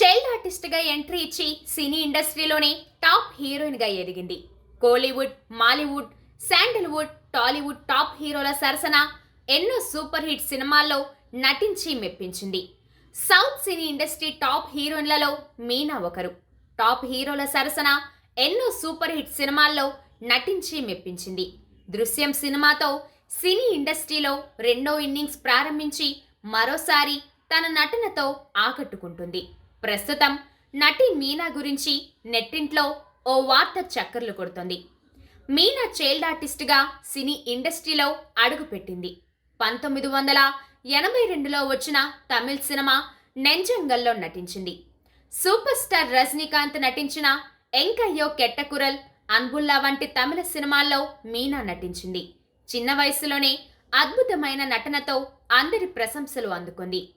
Child ఆర్టిస్ట్గా entry ఇచ్చి సినీ ఇండస్ట్రీలోనే top హీరోయిన్గా ఎదిగింది. కోలీవుడ్ మాలీవుడ్ శాండల్వుడ్ టాలీవుడ్ టాప్ హీరోల సరసన ఎన్నో సూపర్ హిట్ సినిమాల్లో నటించి మెప్పించింది. సౌత్ సినీ ఇండస్ట్రీ టాప్ హీరోయిన్లలో మీనా ఒకరు. టాప్ హీరోల సరసన ఎన్నో సూపర్ హిట్ సినిమాల్లో నటించి మెప్పించింది. దృశ్యం సినిమాతో సినీ ఇండస్ట్రీలో రెండో ఇన్నింగ్స్ ప్రారంభించి మరోసారి తన నటనతో ఆకట్టుకుంటుంది. ప్రస్తుతం నటి మీనా గురించి నెట్టింట్లో ఓ వార్త చక్కర్లు కొడుతోంది. మీనా చైల్డ్ ఆర్టిస్ట్గా సినీ ఇండస్ట్రీలో అడుగుపెట్టింది. పంతొమ్మిది వందల ఎనభై రెండులో వచ్చిన తమిళ్ సినిమా నెంజంగల్లో నటించింది. సూపర్ స్టార్ రజనీకాంత్ నటించిన ఎంకయ్యో కెట్టకురల్ అన్బుల్లా వంటి తమిళ సినిమాల్లో మీనా నటించింది. చిన్న వయసులోనే అద్భుతమైన నటనతో అందరి ప్రశంసలు అందుకుంది.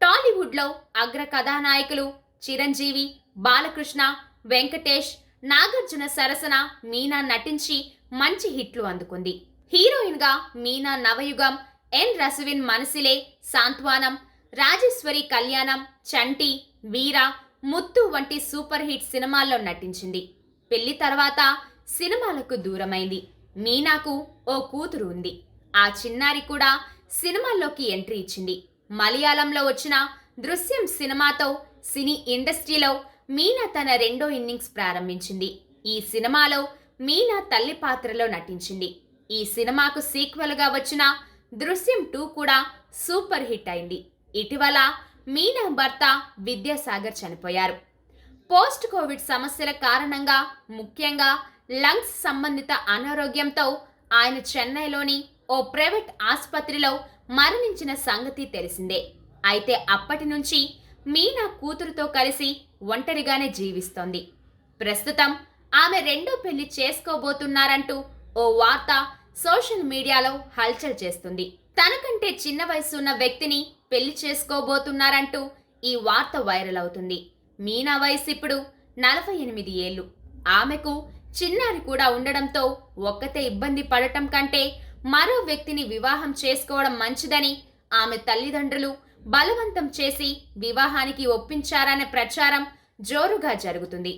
టాలీవుడ్లో అగ్ర కథానాయకులు చిరంజీవి బాలకృష్ణ వెంకటేష్ నాగార్జున సరసన మీనా నటించి మంచి హిట్లు అందుకుంది. హీరోయిన్గా మీనా నవయుగం ఎన్ రసవిన్ మనసిలే సాంత్వానం రాజేశ్వరి కళ్యాణం చంటి వీర ముత్తు వంటి సూపర్ హిట్ సినిమాల్లో నటించింది. పెళ్ళి తర్వాత సినిమాలకు దూరమైంది. మీనాకు ఓ కూతురు ఉంది. ఆ చిన్నారి కూడా సినిమాల్లోకి ఎంట్రీ ఇచ్చింది. మలయాళంలో వచ్చిన దృశ్యం సినిమాతో సినీ ఇండస్ట్రీలో మీనా తన రెండో ఇన్నింగ్స్ ప్రారంభించింది. ఈ సినిమాలో మీనా తల్లి పాత్రలో నటించింది. ఈ సినిమాకు సీక్వెల్గా వచ్చిన దృశ్యం టూ కూడా సూపర్ హిట్ అయింది. ఇటీవల మీనా భర్త విద్యాసాగర్ చనిపోయారు. పోస్ట్ కోవిడ్ సమస్యల కారణంగా ముఖ్యంగా లంగ్స్ సంబంధిత అనారోగ్యంతో ఆయన చెన్నైలోని ఓ ప్రైవేట్ ఆసుపత్రిలో మరణించిన సంగతి తెలిసిందే. అయితే అప్పటి నుంచి మీనా కూతురుతో కలిసి ఒంటరిగానే జీవిస్తోంది. ప్రస్తుతం ఆమె రెండో పెళ్ళి చేసుకోబోతున్నారంటూ ఓ వార్త సోషల్ మీడియాలో హల్చల్ చేస్తుంది. తనకంటే చిన్న వయసు ఉన్న వ్యక్తిని పెళ్ళి చేసుకోబోతున్నారంటూ ఈ వార్త వైరల్ అవుతుంది. మీనా వయసు ఇప్పుడు నలభై ఎనిమిది ఏళ్ళు. ఆమెకు చిన్నారి కూడా ఉండడంతో ఒక్కతే ఇబ్బంది పడటం కంటే మరో వ్యక్తిని వివాహం చేసుకోవడం మంచిదని ఆమె తల్లిదండ్రులు బలవంతం చేసి వివాహానికి ఒప్పించారనే ప్రచారం జోరుగా జరుగుతుంది.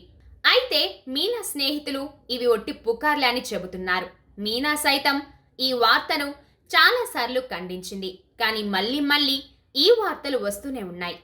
అయితే మీనా స్నేహితులు ఇవి ఒట్టి పుకార్లే అని చెబుతున్నారు. మీనా సైతం ఈ వార్తను చాలాసార్లు ఖండించింది. కానీ మళ్ళీ మళ్ళీ ఈ వార్తలు వస్తూనే ఉన్నాయి.